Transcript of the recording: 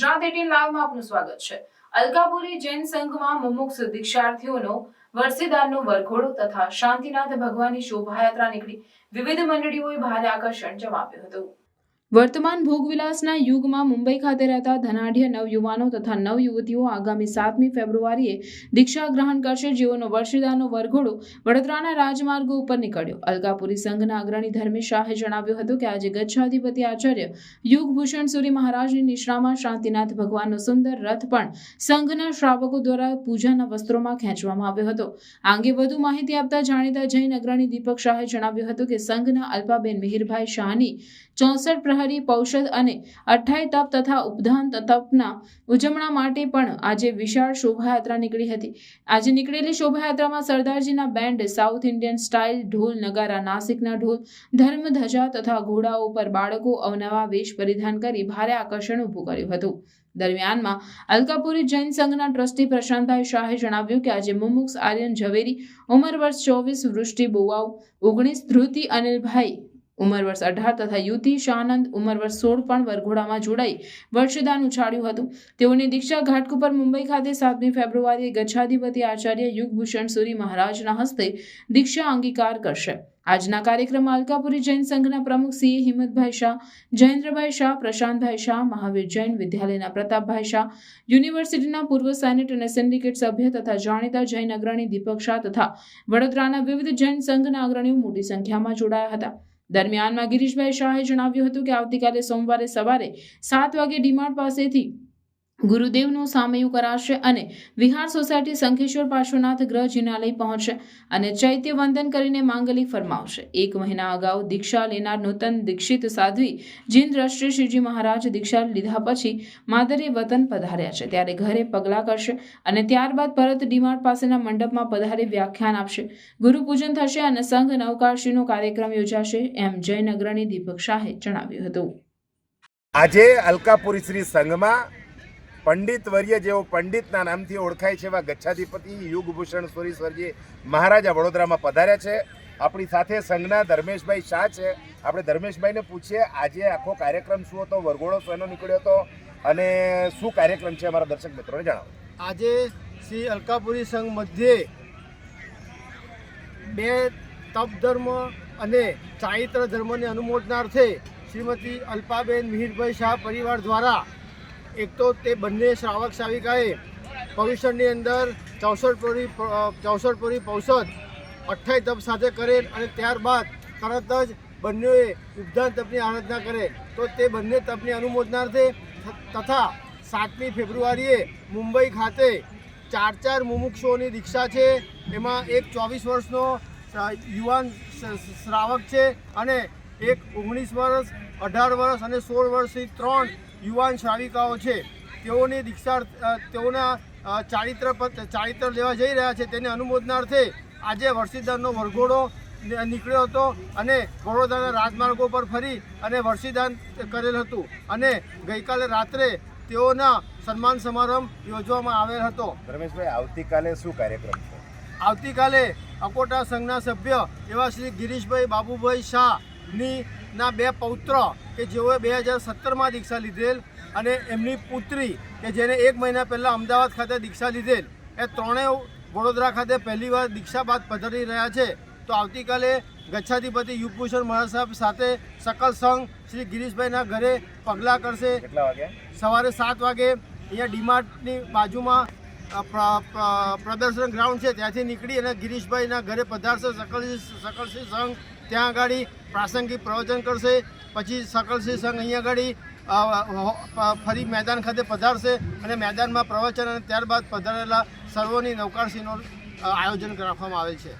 Gujarat eighteen લાઈવમાં આપનું સ્વાગત છે. અલકાપુરી જૈન સંઘમાં મુમુક્ષ દીક્ષાર્થીઓનો વર્ષીદારનો વરઘોડો તથા શાંતિનાથ ભગવાનની શોભાયાત્રા નીકળી વિવિધ મંડળીઓએ ભારે આકર્ષણ જમાવ્યું હતું. વર્તમાન ભોગવિલાસના યુગમાં મુંબઈ ખાતે રહેતા ધનાઢ્ય નવયુવાનો તથા નવયુવતીઓ આગામી સાતમી ફેબ્રુઆરીએ દીક્ષા ગ્રહણ કરશે. જેઓનો વર્ષીદારનો વરઘોડો વડોદરાના રાજમાર્ગો ઉપર નીકળ્યો. અલકાપુરી સંઘના અગ્રણી ધર્મેશ શાહે જણાવ્યું હતું કે આજે ગચ્છાધિપતિ આચાર્ય યુગભૂષણ સૂરી મહારાજની નિશ્રામાં શાંતિનાથ ભગવાનનો સુંદર રથ પણ સંઘના શ્રાવકો દ્વારા પૂજાના વસ્ત્રોમાં ખેંચવામાં આવ્યો હતો. આ અંગે વધુ માહિતી આપતા જાણીતા જૈન અગ્રણી દીપક શાહે જણાવ્યું હતું કે સંઘના અલ્પાબેન મિહિરભાઈ શાહની ચોસઠ પ્રહરી પૌષધ અને અઠ્ઠાઈ તપ તથા ઉપધાન તપના ઉજવણા માટે પણ આજે વિશાળ શોભાયાત્રા નીકળી હતી. આજે નીકળેલી શોભાયાત્રામાં સરદારજીના બેન્ડ, સાઉથ ઇન્ડિયન સ્ટાઇલ ઢોલ, નગારા, નાસિકના ઢોલ, ધર્મ, ધજા તથા ઘોડાઓ પર બાળકો અવનવા વેશ પરિધાન કરી ભારે આકર્ષણ ઊભું કર્યું હતું. દરમિયાનમાં અલકાપુરી જૈન સંઘના ટ્રસ્ટી પ્રશાંતભાઈ શાહે જણાવ્યું કે આજે મુમુક્ષ આર્યન ઝવેરી, ઉંમર વર્ષ ચોવીસ વૃષ્ટિ બોવાઉ ઓગણીસ ધ્રુતિ અનિલભાઈ ઉંમર વર્ષ અઢાર તથા યુતિ શાનંદ ઉંમર વર્ષ સોળ પણ વરઘોડામાં જોડાઈ વર્ષદાન ઉછાળ્યું હતું. તેઓની દીક્ષા ઘાટકુપર મુંબઈ ખાતે સાતમી ફેબ્રુઆરીએ ગચ્છાધિપતિ આચાર્ય યુગભૂષણ સુરી મહારાજના હસ્તે દીક્ષા અંગીકાર કરશે. આજના કાર્યક્રમમાં અલકાપુરી જૈન સંઘના પ્રમુખ સીએ હિંમતભાઈ શાહ, જયેન્દ્રભાઈ શાહ, પ્રશાંતભાઈ શાહ, મહાવીર જૈન વિદ્યાલયના પ્રતાપભાઈ શાહ, યુનિવર્સિટીના પૂર્વ સેનેટ અને સિન્ડિકેટ સભ્ય તથા જાણીતા જૈન અગ્રણી દીપક શાહ તથા વડોદરાના વિવિધ જૈન સંઘના અગ્રણીઓ મોટી સંખ્યામાં જોડાયા હતા. દરમિયાનમાં ગિરીશભાઈ શાહે જણાવ્યું હતું કે આવતીકાલે સોમવારે સવારે સાત વાગે ડીમાર્ટ પાસેથી ગુરુદેવનું સામયું કરાશે અને વિહાર સોસાયટી શંખેશ્વર પાર્શ્વનાથ ગ્રહ જિનાલય પહોંચશે અને ચૈત્ય વંદન કરીને માંગલિક ફરમાવશે. એક મહિના અગાઉ દીક્ષા લેનાર નૂતન દીક્ષિત સાધ્વી જીન દ્રષ્ટિ શ્રીજી મહારાજ દીક્ષા લીધા પછી માદરે વતન પધાર્યા છે. ત્યારે ઘરે પગલાં કરશે અને ત્યારબાદ પરત ડીમાર્ટ પાસેના મંડપમાં પધારી વ્યાખ્યાન આપશે. ગુરુપૂજન થશે અને સંઘ નવકાશીનો કાર્યક્રમ યોજાશે એમ જયનગરની દીપક શાહે જણાવ્યું હતું. આજે અલકાપુરી શ્રી સંઘમાં પંડિત વર્ય જેઓ પંડિતના નામથી ઓળખાય છે એવા ગચ્છાધિપતિ યુગભૂષણ સુરીશ્વરજી મહારાજા વડોદરામાં પધાર્યા છે. આપણી સાથે સંઘના ધર્મેશભાઈ શાહ છે. આપણે ધર્મેશભાઈને પૂછીએ, આજે આખો કાર્યક્રમ શું હતો? વરઘોડો શેનો નીકળ્યો હતો? અને શું કાર્યક્રમ છે અમારા દર્શક મિત્રોને જણાવો. આજે શ્રી અલકાપુરી સંઘ મધ્યે બે તપ ધર્મ અને ચારિત્ર ધર્મને અનુમોદનાર્થે શ્રીમતી અલ્પાબેન મિહિરભાઈ શાહ પરિવાર દ્વારા એક તો તે બંને શ્રાવક શ્રાવિકાએ પવિષણની અંદર ચોસઠપુરી પોરી ચોસઠ પોરી પૌષધ અઠ્ઠાઈ તપ સાથે કરેલ અને ત્યારબાદ તરત જ બંનેએ ઉદ્ધાન તપની આરાધના કરે. તો તે બંને તપની અનુમોદનાર્થે તથા સાતમી ફેબ્રુઆરીએ મુંબઈ ખાતે ચાર ચાર મુમુક્ષુઓની દીક્ષા છે. એમાં એક ચોવીસ વર્ષનો યુવાન શ્રાવક છે અને એક ઓગણીસ વર્ષ, અઢાર વર્ષ અને સોળ વર્ષથી ત્રણ યુવાન શ્રાવિકાઓ છે તેઓની દીક્ષાર્થ તેઓના ચારિત્ર ચારિત્ર લેવા જઈ રહ્યા છે તેને અનુમોદનાર્થે આજે વર્ષીદાનનો વરઘોડો નીકળ્યો હતો અને વડોદરાના રાજમાર્ગો પર ફરી અને વર્ષીદાન કરેલ હતું અને ગઈકાલે રાત્રે તેઓના સન્માન સમારંભ યોજવામાં આવેલ હતો. રમેશભાઈ આવતીકાલે શું કાર્યક્રમ છે? આવતીકાલે અકોટા સંઘના સભ્ય એવા શ્રી ગિરીશભાઈ બાબુભાઈ શાહની ના બે પૌત્ર કે જેઓએ બે હજાર સત્તરમાં દીક્ષા લીધેલ અને એમની પુત્રી કે જેને એક મહિના પહેલાં અમદાવાદ ખાતે દીક્ષા લીધેલ. એ ત્રણેય વડોદરા ખાતે પહેલીવાર દીક્ષા બાદ પધારી રહ્યા છે. તો આવતીકાલે ગચ્છાધિપતિ યુગભૂષણ મહારાજ સાહેબ સાથે સકલ સંઘ શ્રી ગિરીશભાઈના ઘરે પગલાં કરશે. સવારે સાત વાગે અહીંયા ડીમાર્ટની બાજુમાં પ્રદર્શન ગ્રાઉન્ડ છે, ત્યાંથી નીકળી અને ગિરીશભાઈના ઘરે પધારશે સકલસિંહ સકલસિંહ સંઘ ત્યાં આગળ પ્રાસંગિક પ્રવચન કરશે, પછી સકલસિંહ સંઘ અહીંયા આગળ ફરી મેદાન ખાતે પધારશે અને મેદાનમાં પ્રવચન અને ત્યારબાદ પધારેલા સર્વોની નૌકાશીનું આયોજન રાખવામાં આવેલ છે.